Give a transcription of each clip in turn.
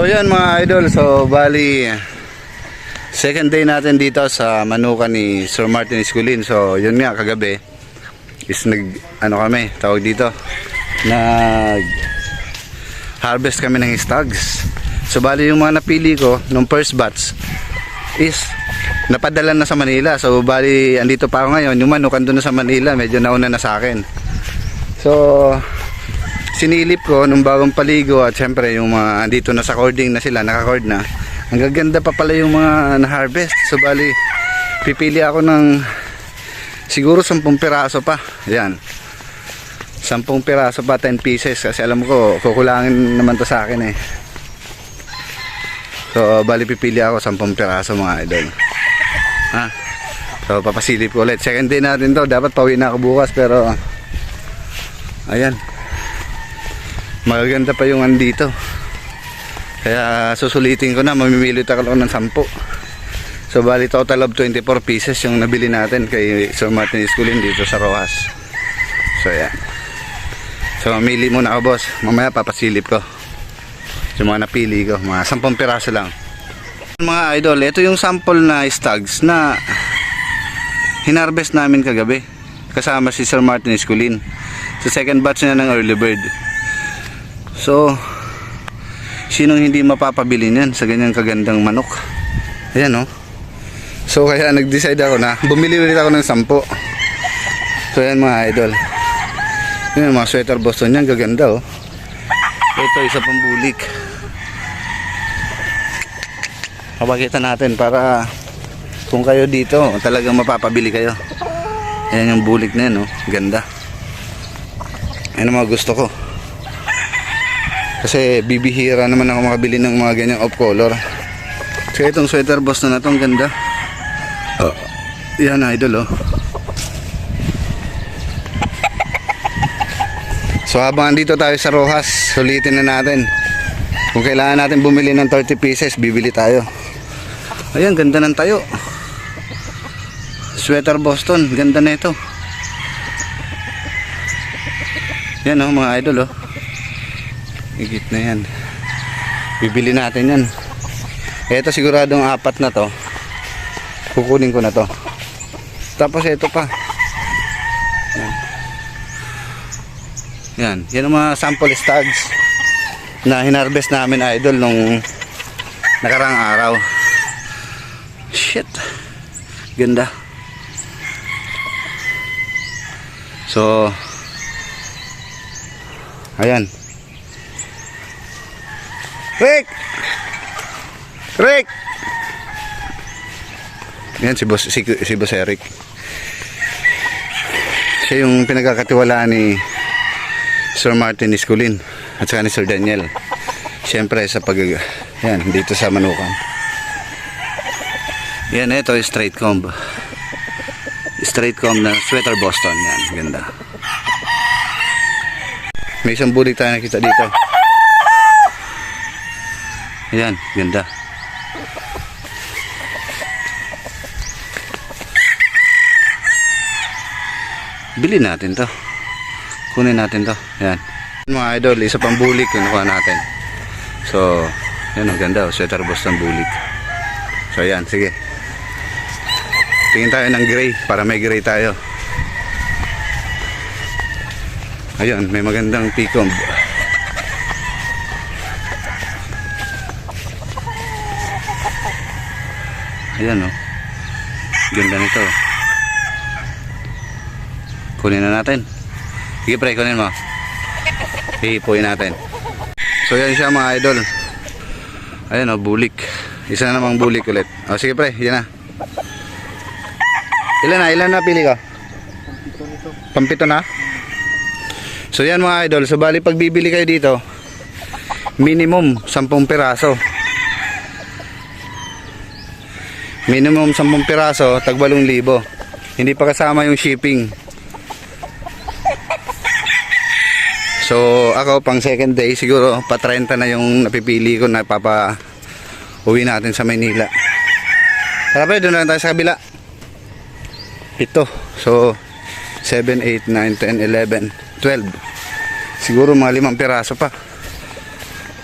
So yan mga idol, so bali second day natin dito sa manukan ni Sir Martin Esculin. So yun nga kagabi is nag ano kami, tawag dito nag harvest kami ng stags. So bali yung mga napili ko nung first batch is napadala na sa Manila. So bali andito pa ako ngayon, yung manukan doon na sa Manila, medyo nauna na sa akin. So sinilip ko nung bagong paligo at syempre yung mga andito na sa cording na sila, naka-cord na. Ang gaganda pa pala yung mga na-harvest. So bali, pipili ako ng siguro 10 piraso pa. Yan. 10 piraso pa, 10 pieces. Kasi alam ko, kukulangin naman to sa akin eh. So bali, pipili ako 10 piraso mga idol. Ha? So papasilip ko ulit. Second day natin to. Dapat pauwi na ako bukas pero ayan magaganda pa yung andito. Kaya susulitin ko na mamimili ako ng 10 so bali total of 24 pieces yung nabili natin kay Sir Martin Esculin dito sa Rojas. So yan so mamili muna ako boss. Mamaya papasilip ko. Yung mga napili ko mga 10 piraso lang. Mga idol ito yung sample na stags na hinarvest namin kagabi. Kasama si Sir Martin Esculin. Sa second batch na ng early bird So, sinong hindi mapapabili niyan sa ganyang kagandang manok? Ayan oh. So, kaya nag-decide ako na bumili ulit ako ng sampo. So, ayan mga idol. Ayan mga sweater Boston yan, gaganda oh. Ito, isa pang bulik. Papakita natin para kung kayo dito, talagang mapapabili kayo. Ayan yung bulik na yan oh, ganda. Ayan ang mga gusto ko. Kasi bibihira naman ako makabili ng mga ganyang off color. So itong sweater boss na na to, ang ganda. Oh. Yan idol oh. So habang andito tayo sa Rojas, sulitin na natin. Kung kailangan natin bumili ng 30 pieces, bibili tayo. Ayan, ganda ng tayo. Sweater Boston, ganda na ito. Yan oh, mga idol oh. Higit na yan. Bibili natin yan. Ito siguradong apat na to. Kukunin ko na to. Tapos ito pa. Yan. Yan. Yan ang mga sample stags na hinarvest namin idol nung nakarang araw. Shit. Ganda. So, ayan. Rick! Rick! Yan si Boss, si, si Boss Eric. Siya yung pinagkakatiwalaan ni Sir Martin Isculin at saka ni Sir Daniel. Siyempre sa pag yan, dito sa Manukan. Yan, ito yung straight comb. Straight comb na sweater Boston. Yan, ganda. May isang bulik tayo nakita dito. Ayan, ganda. Bili natin to. Kunin natin to. Ayan. Mga idol, isa pang bulik yung nakuha natin. So, yan ang ganda. oh, Sweater Boston bulik. So, ayan. Sige. Tingin tayo ng gray para may gray tayo. Ayan, may magandang picomb. Ayan oh. Ganda nito. Kunin na natin. Sige pre, kunin mo. Hihipuin natin. So yan siya mga idol. Ayan oh, bulik. Isa na namang bulik ulit. O sige pre, yan na. Ilan na? Ilan na pili ko? Pampito na? So yan mga idol. So bali pag bibili kayo dito, minimum 10 piraso. Minimum 10 piraso, tag 8,000. Hindi pa kasama yung shipping. So, ako pang second day, siguro pa 30 na yung napipili ko na papa uwi natin sa Maynila. Tara pa, doon lang tayo sa kabila. Ito. So, 7, 8, 9, 10, 11, 12. Siguro mga limang piraso pa.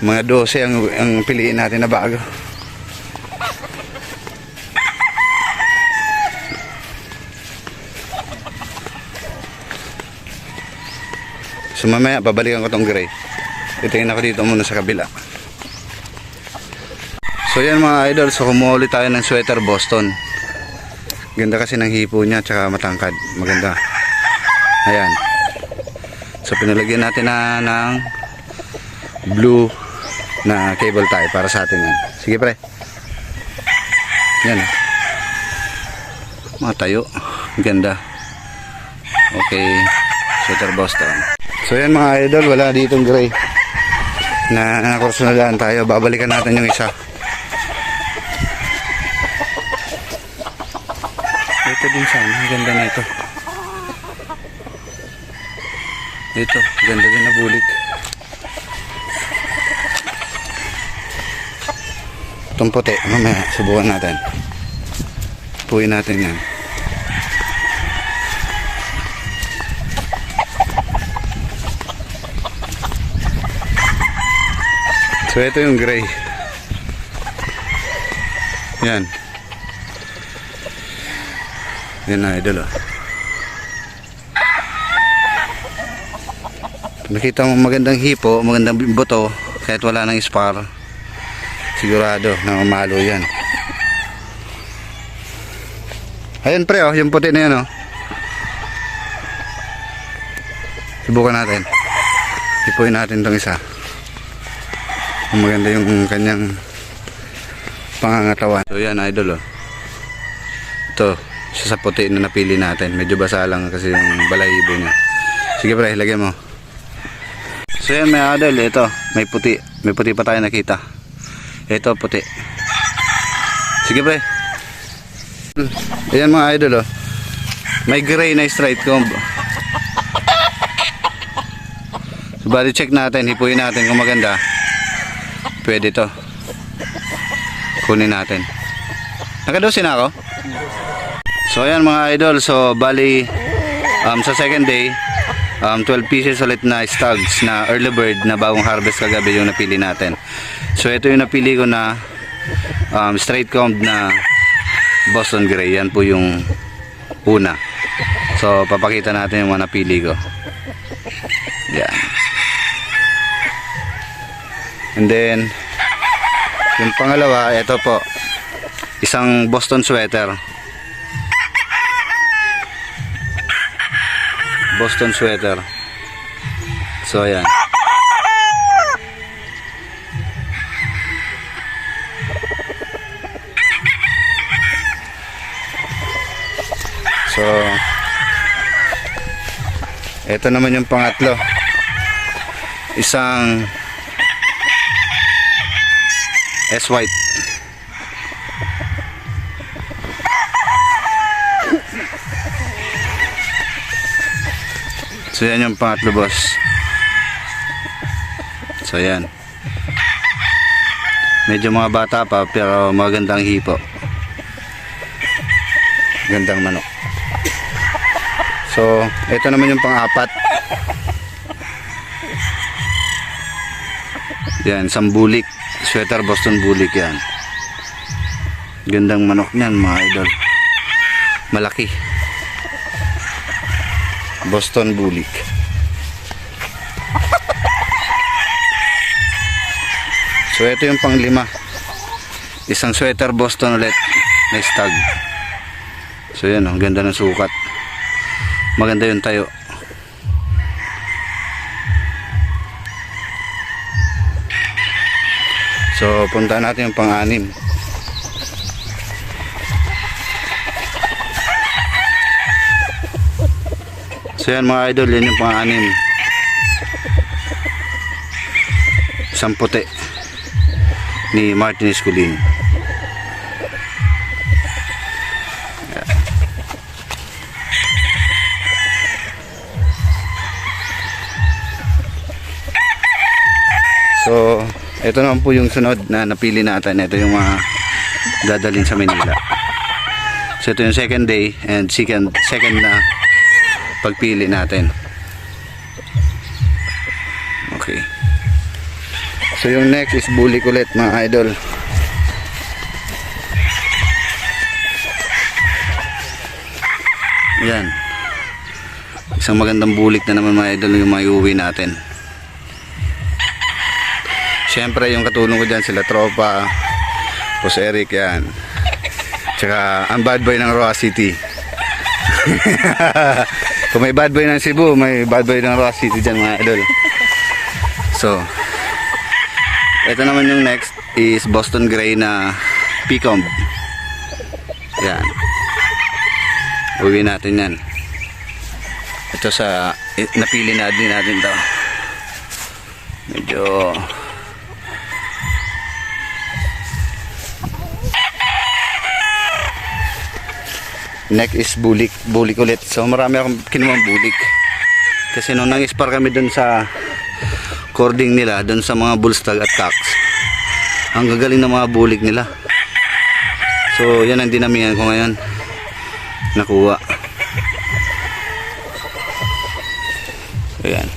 Mga 12 ang, ang piliin natin na bago. So mamaya babalikan ko tong gray. Titingin ako dito muna sa kabila. So yan mga idol, so kumuha ulit tayo ng sweater Boston. Ganda kasi ng hipo niya tsaka matangkad. Maganda. Ayan. So pinalagyan natin na ng blue na cable tie para sa atin yan. Sige pre. Yan. ah. Mga tayo. Ganda. Okay. Sweater Boston. So yan mga idol, wala ditong gray. Na nakursunalaan tayo. Babalikan natin yung isa. Ito din sana. Ang ganda na ito. Ito. Ganda din na bulik. Itong puti. Mamaya. Subukan natin. Puyin natin yan. So ito yung gray. Yan. Yan na idol oh. Nakita mo magandang hipo, magandang buto, kahit wala nang spar. Sigurado na mamalo yan. Ayun pre oh, yung puti na yan oh. Subukan natin. Hipuin natin tong isa. Kung maganda yung kanyang pangangatawan. So yan idol oh. Ito, siya sa puti na napili natin. Medyo basa lang kasi yung balahibo niya. Sige pre, lagyan mo. So yan may idol, ito, may puti. May puti pa tayo nakita. Ito puti. Sige pre. Ayan mga idol oh. May gray na straight comb. So bali check natin, hipuin natin kung maganda. Pwede to. Kunin natin. Nakadosin na ako? So ayan mga idol, so bali um, sa second day, um, 12 pieces ulit na stags na early bird na bagong harvest kagabi yung napili natin. So ito yung napili ko na um, straight combed na Boston Gray. Yan po yung una. So papakita natin yung mga napili ko. Yan. And then, yung pangalawa, ito po. Isang Boston sweater. Boston sweater. So, ayan. So, ito naman yung pangatlo. Isang S white. So yan yung pangatlo boss. So yan. Medyo mga bata pa pero magandang hipo. Gandang manok. So, ito naman yung pang-apat. Yan, sambulik. Sweater Boston Bulik yan. Gandang manok niyan mga idol. Malaki. Boston Bulik. So ito yung panglima. Isang sweater Boston ulit na stag. So yan, ang ganda ng sukat. Maganda yung tayo. So, punta natin yung pang-anim. So yan mga idol, yan yung pang-anim. Isang puti ni Martin Esculin. So, ito naman po yung sunod na napili natin. Ito yung mga dadalhin sa Manila. So, ito yung second day and second, second na pagpili natin. Okay. So yung next is bulik ulit mga idol. Yan. Isang magandang bulik na naman mga idol yung maiuwi natin. Siyempre yung katulong ko dyan sila tropa. Boss Eric yan. Tsaka ang bad boy ng Roa City. Kung may bad boy ng Cebu, may bad boy ng Roa City dyan mga idol. So, ito naman yung next is Boston Gray na Picomb. Yan. Uwi natin yan. Ito sa, eh, napili na din natin to. Medyo, neck is bulik, bulik ulit. So marami akong kinuwang bulik. Kasi nung nang-spar kami dun sa cording nila, dun sa mga bullstag at cocks, ang gagaling ng mga bulik nila. So yan ang dinamihan ko ngayon. Nakuha. Ayan.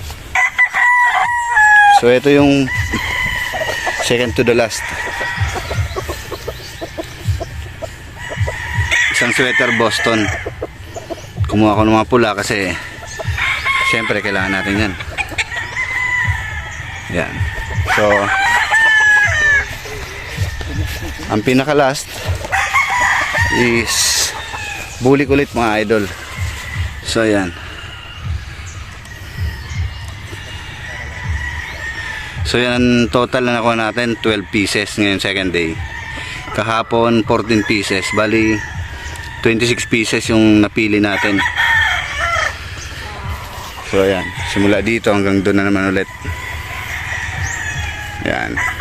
So ito yung second to the last. Isang sweater Boston. Kumuha ko ng mga pula kasi syempre kailangan natin yan. Yan. So ang pinaka last is bulik ulit mga idol. So yan. So yan total na nakuha natin 12 pieces ngayon second day. Kahapon 14 pieces. Bali 26 pieces yung napili natin. So ayan, simula dito hanggang doon na naman ulit. Yan.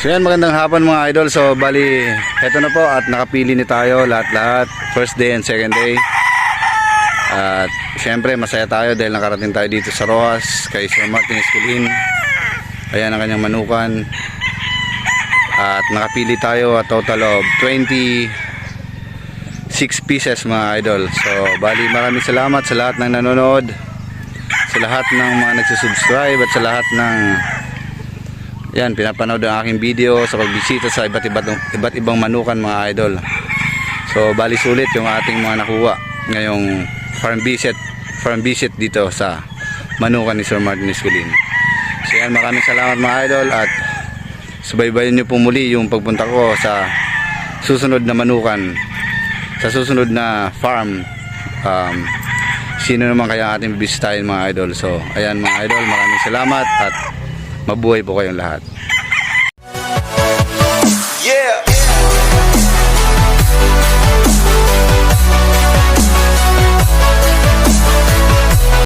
So yan, magandang hapon mga idol. So bali, eto na po at nakapili ni tayo lahat-lahat. First day and second day. At syempre masaya tayo dahil nakarating tayo dito sa Rojas kay Sir Martin Esculin. Ayan ang kanyang manukan. At nakapili tayo a total of 26 pieces mga idol. So bali maraming salamat sa lahat ng nanonood. Sa lahat ng mga nagsusubscribe at sa lahat ng yan, pinapanood ang aking video sa pagbisita sa iba't iba't iba't ibang manukan mga idol. So, bali sulit yung ating mga nakuha ngayong farm visit, farm visit dito sa manukan ni Sir Martin Esculin. So, yan, maraming salamat mga idol at subaybayan niyo po muli yung pagpunta ko sa susunod na manukan sa susunod na farm um, sino naman kaya ating bibisitahin mga idol so ayan mga idol maraming salamat at mabuhay po kayong lahat